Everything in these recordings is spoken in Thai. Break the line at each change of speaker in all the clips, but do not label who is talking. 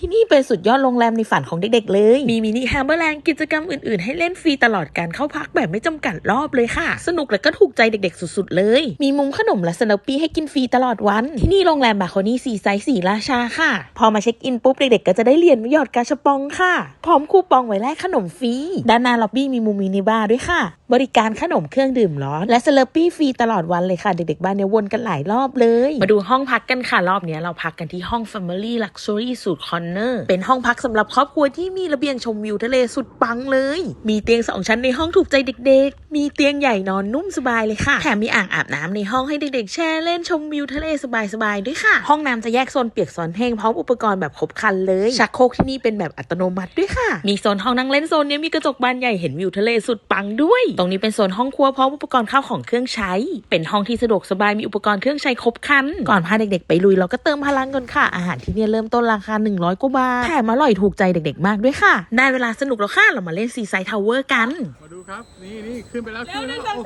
ที่นี่เป็นสุดยอดโรงแรมในฝันของเด็กๆเลย มีมินิฮาร์เบอร์แลนด์กิจกรรมอื่นๆ ให้เล่นฟรีตลอดการเข้าพักแบบไม่จำกัดรอบเลยค่ะ สนุกและก็ถูกใจเด็กๆ สุดๆ เลย มีมุมขนมและสโนปี้ให้กินฟรีตลอดวัน ที่นี่โรงแรมบาโคนี่สีไซส์สีราชาค่ะ พอมาเช็คอินปุ๊บเด็กๆ ก็จะได้เหรียญหยอดกาชาปองค่ะ พร้อมคูปองไว้แลกขนมฟรี ด้านหน้าล็อบบี้มีมุมมินิบาร์ด้วยค่ะ บริการขนมเครื่องดื่มร้อนและสเลอปี้ฟรีตลอดวันเลยค่ะ เด็กๆ บ้านเนี้ยวนกันหลายรอบเลย มาดูห้องพักกันค่ะรอบเนี้ยเราพักกันที่ห้อง Family Luxury Suite Corner เป็นห้องพักสำหรับครอบครัวที่มีระเบียงชมวิวทะเลสุดปังเลย มีเตียงสองชั้นในห้องถูกใจเด็กๆมีเตียงใหญ่นอนนุ่มสบายเลยค่ะ แถมมีอ่างอาบน้ำในห้องให้เด็กๆ แช่เล่นชมวิวทะเลสบายๆด้วยค่ะ ห้องน้ำจะแยกโซนเปียกโซนแห้งพร้อมอุปกรณ์แบบครบครันเลย ชักโครกที่นี่เป็นแบบอัตโนมัติด้วยค่ะ มีโซนห้องนั่งเล่นโซนเนี้ยมีกระจกบานใหญ่เห็นวิวทะเลสุดปังด้วย ตรงนี้เป็นโซนห้องครัวพร้อมอุปกรณ์ข้าวของเครื่องใช้ เป็นห้องที่สะดวกสบายมีอุปกรณ์เครื่องใช้ครบครัน ก่อนพาเด็กๆไปลุยเราก็เติมพลังกันค่ะ อาหารที่เนี่ยเริ่มต้นราคา 100กว่าบาท แถมอร่อยถูกใจเด็กๆ มากด้วยค่ะ ได้เวลาสนุกแล้วค่ะ เรามาเล่นซีไซด์ทาวเวอร์กัน
มา ดูครับ นี่นี่ขึ้นไปแล้วขึ้นไปแล้วโอ้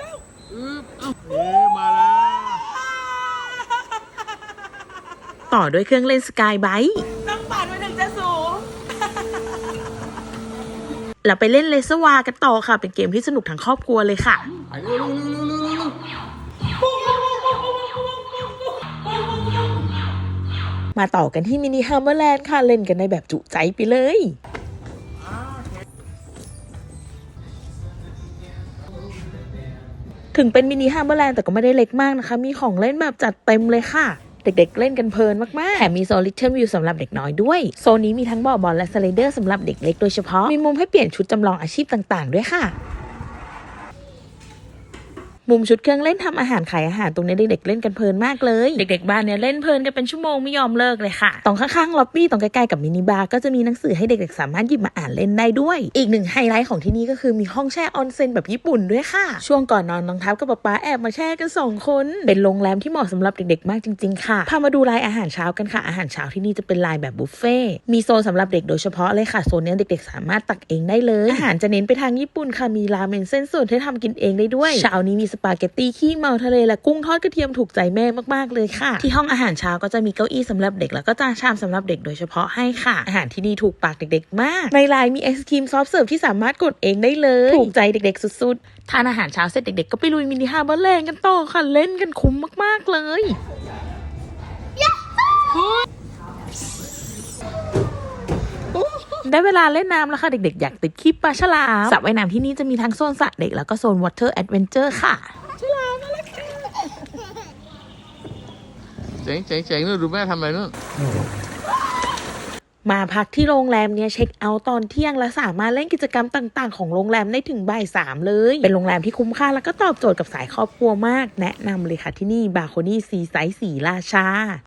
อึ๊บเอ้าเอ๊ะมาแล้ว
ต่อด้วยเครื่องเล่นสกายไบค์
ต้องปั่นไปถึงจะสูง
เราไปเล่นเลเซอร์วากันต่อค่ะ เป็นเกมที่สนุกทั้งครอบครัวเลยค่ะ
ไปเร็วเร็วเร็วเร็วเร็วเร็ว
มาต่อกันที่มินิฮาร์เบอร์แลนด์ค่ะ เล่นกันในแบบจุใจไปเลย ถึงเป็นมินิฮาร์เบอร์แลนด์แต่ก็ไม่ได้เล็กมากนะคะ มีของเล่นแบบจัดเต็มเลยค่ะเด็กๆ เล่นกันเพลินมากๆ แถมมีโซนลิทเทิลวิวสำหรับเด็กน้อยด้วย โซนนี้มีทั้งบ่อบอลและสไลเดอร์สำหรับเด็กเล็กโดยเฉพาะ มีมุมให้เปลี่ยนชุดจำลองอาชีพต่างๆ ด้วยค่ะ มุมชุดเครื่องเล่นทำอาหารขายอาหารตรงนี้เด็กๆเล่นกันเพลินมากเลย เด็กๆบ้านเนี่ยเล่นเพลินกันเป็นชั่วโมงไม่ยอมเลิกเลยค่ะตรงข้างๆล็อบบี้ตรงใกล้ๆกับมินิบาร์ก็จะมีหนังสือให้เด็กๆสามารถหยิบมาอ่านเล่นได้ด้วย อีกหนึ่งไฮไลท์ของที่นี่ก็คือมีห้องแช่ออนเซ็นแบบญี่ปุ่นด้วยค่ะ ช่วงก่อนนอนน้องทัพกับป๊าป๊าแอบมาแช่กันสองคนเป็นโรงแรมที่เหมาะสำหรับเด็กๆมากจริงๆค่ะพามาดูรายอาหารเช้ากันค่ะอาหารเช้าที่นี่จะเป็นรายแบบบุฟเฟ่ต์มีโซนสำหรับเด็กโดยเฉพาะเลยค่ะโซนเนี้ยเด็กๆ สามารถตักเองได้เลย อาหารจะเน้นไปทางญี่ปุ่นค่ะมีราเมนเส้นสดให้ทำกินเองได้ด้วยเช้านี้มีสปาเกตตี้ขี้เมาทะเลและกุ้งทอดกระเทียมถูกใจแม่มากๆเลยค่ะ ที่ห้องอาหารเช้าก็จะมีเก้าอี้สำหรับเด็กแล้วก็จานชามสำหรับเด็กโดยเฉพาะให้ค่ะ อาหารที่นี่ถูกปากเด็กๆ มาก ในไลน์มีไอศครีมซอฟเสิร์ฟที่สามารถกดเองได้เลย ถูกใจเด็กๆ สุดๆ ทานอาหารเช้าเสร็จเด็กๆ ก็ไปลุยมินิฮาร์เบอร์แลนด์กันต่อค่ะ เล่นกันคุ้มมากๆเลย ได้เวลาเล่นน้ำแล้วค่ะ เด็กๆ อยากติดคลิปปลาฉลามสระว่ายน้ำที่นี่จะมีทั้งโซนสระเด็กแล้วก็โซน Water Adventure ค่ะ
เจ๋งเจ๋งเจ๋งนู่นดูแม่ทำอะไรนู่น
มาพักที่โรงแรมเนี่ยเช็คเอาท์ตอนเที่ยงและสามารถเล่นกิจกรรมต่างๆ ของโรงแรมได้ถึงบ่ายสามเลย เป็นโรงแรมที่คุ้มค่าแล้วก็ตอบโจทย์กับสายครอบครัวมาก แนะนำเลยค่ะที่นี่บาโคนี่ซีไซส์สีราชา